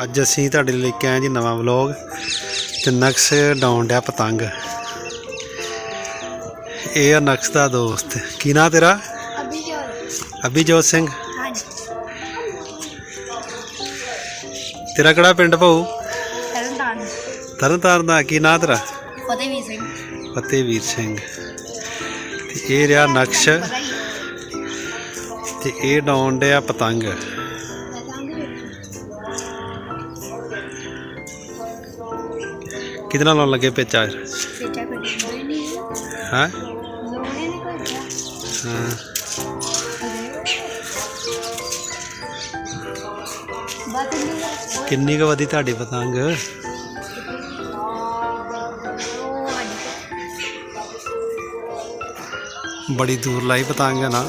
ਅੱਜ ਅਸੀਂ ਤੁਹਾਡੇ ਲਈ ਲੈ ਕੇ ਆਏ ਜੀ ਨਵਾਂ ਵਲੌਗ ਤੇ ਨਕਸ਼ ਡਾਉਣ ਡਿਆ ਪਤੰਗ। ਇਹ ਆ ਨਕਸ਼ ਦਾ ਦੋਸਤ। ਕੀ ਨਾਂ ਤੇਰਾ? ਅਭਿਜੋਤ। ਸਿੰਘ। ਹਾਂਜੀ। ਤੇਰਾ ਕਿਹੜਾ ਪਿੰਡ ਭਾਊ? ਤਰਨ ਤਾਰਨ ਤਰਨਤਾਰਨ ਦਾ। ਕੀ ਨਾਂ ਤੇਰਾ? ਫਤਿਹਵੀਰ ਸਿੰਘ। ਫਤਿਹਵੀਰ ਸਿੰਘ। ਤੇ ਇਹ ਰਿਹਾ ਨਕਸ਼। ਤੇ ਇਹ ਡਾਉਣ ਡਿਆ ਪਤੰਗ। ਕਿਹਦੇ ਨਾਲ ਲਾਉਣ ਲੱਗੇ ਪੇਚਾ? ਪੇਚਾ ਕੋਈ ਨਹੀਂ ਹਾਂ? ਲੋਣੇ ਨੇ ਕੋਈ ਹਾਂ। ਨਹੀਂ ਕਿੰਨੀ ਕੁ ਵਧੀ ਤੁਹਾਡੀ ਪਤੰਗ? ਬੜੀ ਦੂਰ ਲਾਈ ਪਤੰਗ ਹੈ ਨਾ।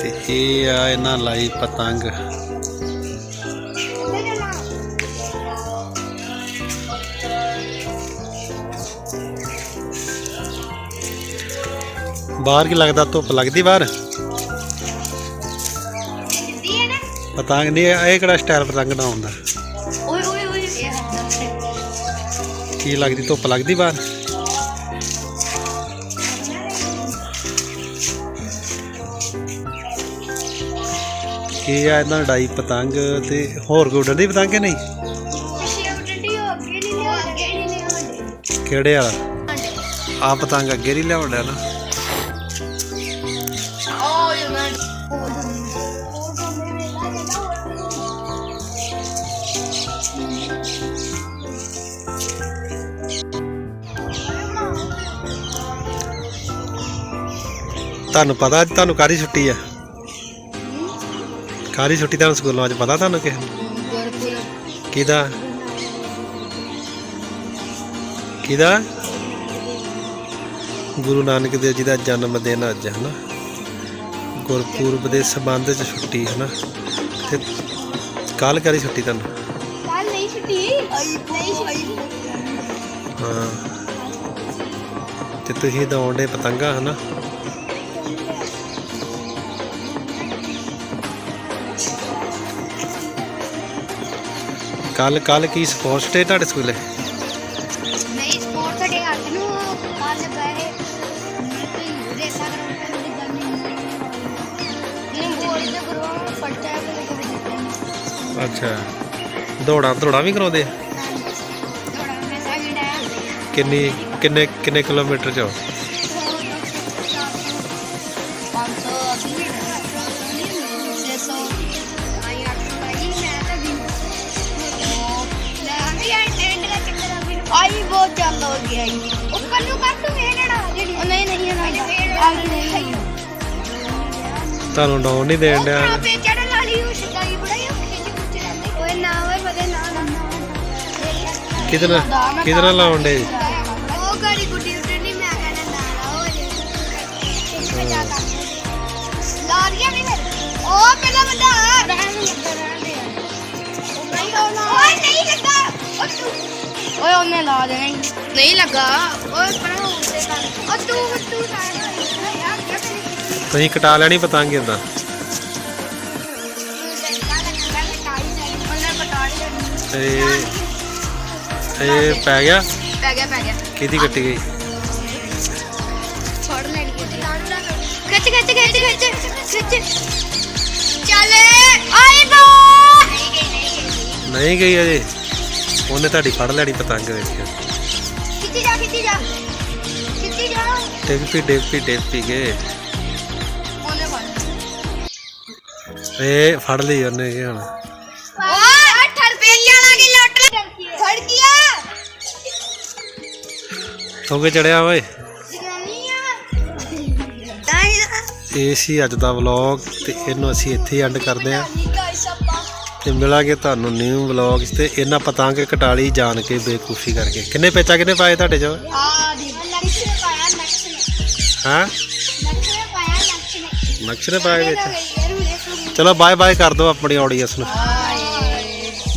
ਤੇ ਇਹ ਆ ਇਹਨਾਂ ਲਾਈ ਪਤੰਗ। ਬਾਹਰ ਕੀ ਲੱਗਦਾ? ਧੁੱਪ ਲੱਗਦੀ ਬਾਹਰ? ਪਤੰਗ ਨਹੀਂ ਇਹ ਕਿਹੜਾ ਸਟਾਈਲ ਪਤੰਗ ਨਾ ਹੁੰਦਾ? ਓਏ ਓਏ ਓਏ ਕੀ ਲੱਗਦੀ? ਧੁੱਪ ਲੱਗਦੀ ਬਾਹਰ? ਇਹ ਆ ਇਹਨਾਂ ਡਾਈ ਪਤੰਗ ਤੇ ਹੋਰ ਕੋਈ ਉੱਡਣ ਦੀ ਪਤੰਗ ਕਿ ਨਹੀਂ? ਅੱਛੀ ਉੱਡਦੀ ਹੋ ਅੱਗੇ ਨਹੀਂ ਲਿਆ ਅੱਗੇ ਨਹੀਂ ਲਿਆ ਕਿਹੜੇ ਵਾਲਾ? ਆ ਪਤੰਗ ਅੱਗੇ ਨਹੀਂ ਲਿਆਉਂਦਾ ਨਾ। ਤਾਂ ਮੇਰੇ ਨਾਲ ਤੁਹਾਨੂੰ ਪਤਾ ਅੱਜ ਤੁਹਾਨੂੰ ਕਾਰੀ ਛੁੱਟੀ ਆ? ਕਾਰੀ ਛੁੱਟੀ ਤੁਹਾਨੂੰ ਸਕੂਲੋਂ ਅੱਜ ਪਤਾ ਤੁਹਾਨੂੰ ਕਿ ਗੁਰਪੁਰਬ ਕਿਹਦਾ? ਕਿਹਦਾ? ਗੁਰੂ ਨਾਨਕ ਦੇਵ ਜੀ ਦਾ ਜਨਮ ਦਿਨ ਅੱਜ ਹੈ ਨਾ ਗੁਰਪੁਰਬ ਦੇ ਸੰਬੰਧ ਚ ਛੁੱਟੀ ਹੈ ਨਾ ਤੇ ਕੱਲ ਕਰੀ ਛੁੱਟੀ ਤੁਹਾਨੂੰ? ਕੱਲ ਨਹੀਂ ਛੁੱਟੀ ਨਹੀਂ ਛੁੱਟੀ। ਹਾਂ। ਤੇ ਤੁਸੀਂ ਦੌੜਦੇ ਪਤੰਗਾ ਹਨਾ? ਕੱਲ ਕੱਲ ਕੀ ਸਪੋਰਟਸ ਡੇ ਤੁਹਾਡੇ ਸਕੂਲੇ? ਨਹੀਂ ਸਪੋਰਟ ਸਾਡੇ ਹੱਥ ਨੂੰ ਕੱਲ ਬਹਿ ਕੋਈ ਰੇਸਾ ਕਰਾਉਣ ਦੀ ਗੱਲ ਨਹੀਂ ਨਹੀਂ ਬੋਲ ਤੇ ਕਰਵਾ ਫਟਿਆ ਤੇ ਕਦੇ ਦਿੱਤੇ ਅੱਛਾ। ਦੌੜਾਂ ਦੌੜਾਂ ਵੀ ਕਰਾਉਂਦੇ ਆ? ਕਿੰਨੀ ਕਿੰਨੇ ਕਿੰਨੇ ਕਿਲੋਮੀਟਰ ਚ ਹੋ? ਬਹੁਤ ਚੱਲ ਹੋ ਗਿਆ ਜੀ। ਉਹ ਕੰਨੂ ਕੱਟ ਤੂੰ ਇਹ ਜਿਹੜਾ ਜਿਹੜੀ ਉਹ ਨਹੀਂ ਨਹੀਂ ਨਾ ਆ ਨਹੀਂ। ਤੁਹਾਨੂੰ ਡਾਉਣ ਨਹੀਂ ਦੇਣ ਡਿਆ? ਉਹ ਪੇ ਚੜਨ ਵਾਲੀ ਉਹ ਸ਼ਿਕਾਈ ਬੜਾਈ ਉਹ ਖਿੱਚ ਖੁੱਚ ਰਹਿੰਦੀ ਓਏ ਨਾ ਓਏ ਬਦੇ ਨਾ ਨਾ। ਕਿਹਦੇ ਨਾਲ ਲਾਉਣ ਡੇ ਉਹ ਗਾੜੀ ਗੁੱਡੀ ਉੱਡਣੀ ਮੈਂ ਕਹਿੰਦਾ ਨਾ ਲਾਓ ਜੇ ਜ਼ਿਆਦਾ ਲਾਰੀਆਂ ਵੀ ਫਿਰ ਉਹ ਪਹਿਲਾ ਬੰਦਾ ਰਹਿਣ ਨੂੰ ਲੱਗਾ ਰਹਿਣ ਦੇ। ਓਏ ਨਹੀਂ ਲੱਗਾ। ਉਹ ਤੂੰ ਓਏ ਉਹਨੇ ਲਾ ਦੇਣਾ। ਨਹੀਂ ਲੱਗਾ। ਓਏ ਪਰ ਉਹ ਤੂੰ ਤੂੰ ਸਾਈਡ ਯਾਰ ਕੀ ਕਰੀ ਤੁਸੀਂ ਕਟਾ ਲੈਣੀ ਪਤੰਗ ਇਦਾਂ ਤੇ ਇਹ ਪੈ ਗਿਆ? ਪੈ ਗਿਆ ਪੈ ਗਿਆ। ਕਿਹਦੀ ਕੱਟੀ ਗਈ? ਫੜ ਲੈਣੀ ਖਿੱਚ ਖਿੱਚ ਖਿੱਚ ਖਿੱਚ ਖਿੱਚ। ਚੱਲ ਆਈ ਬੋ ਨਹੀਂ ਗਈ ਨਹੀਂ ਨਹੀਂ ਗਈ ਅਜੇ। ਉਹਨੇ ਤੁਹਾਡੀ ਫੜ ਲੈਣੀ ਪਤੰਗ ਵੇਖਿਓ ਖਿੱਚੀ ਜਾ ਖਿੱਚੀ ਜਾ। ਖਿੱਚੀ ਜਾ। ਡਿੱਗ ਪੀ ਡਿੱਗ ਪੀ ਡਿੱਗ ਪੀ ਗਏ ਉਹਨੇ ਫੜ ਇਹ ਫੜ ਲਈ ਉਹਨੇ ਕੀ ਹੁਣ। ਓਏ 8 ਰੁਪਏ ਚਾਲਾ ਕੀ ਲੁੱਟ ਫੜ ਗਿਆ ਤੋਗੇ ਚੜਿਆ ਓਏ? ਜਗਾਨੀ ਆ। ਇਹ ਸੀ ਅੱਜ ਦਾ ਵਲੌਗ ਤੇ ਇਹਨੂੰ ਅਸੀਂ ਇੱਥੇ ਐਂਡ ਕਰਦੇ ਹਾਂ। ਤੇ ਮਿਲਾਂਗੇ ਤੁਹਾਨੂੰ ਨਿਊ ਵਲੌਗਸ ਤੇ ਇਹਨਾਂ ਪਤੰਗ ਕਟਾਲੀ ਜਾਣ ਕੇ ਬੇਕੂਫੀ ਕਰਕੇ। ਕਿੰਨੇ ਪੇਚਾ ਕਿੰਨੇ ਪਾਏ ਤੁਹਾਡੇ ਚ? ਹਾਂ? ਨਕਸ਼ ਨੇ ਪਾਏ ਵਿੱਚ? ਚਲੋ ਬਾਏ ਬਾਏ ਕਰ ਦਿਓ ਆਪਣੀ ਆਡੀਅנס ਨੂੰ।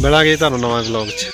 ਮਿਲਾਂਗੇ ਤੁਹਾਨੂੰ ਨਵਾਂ ਵਲੌਗ 'ਚ।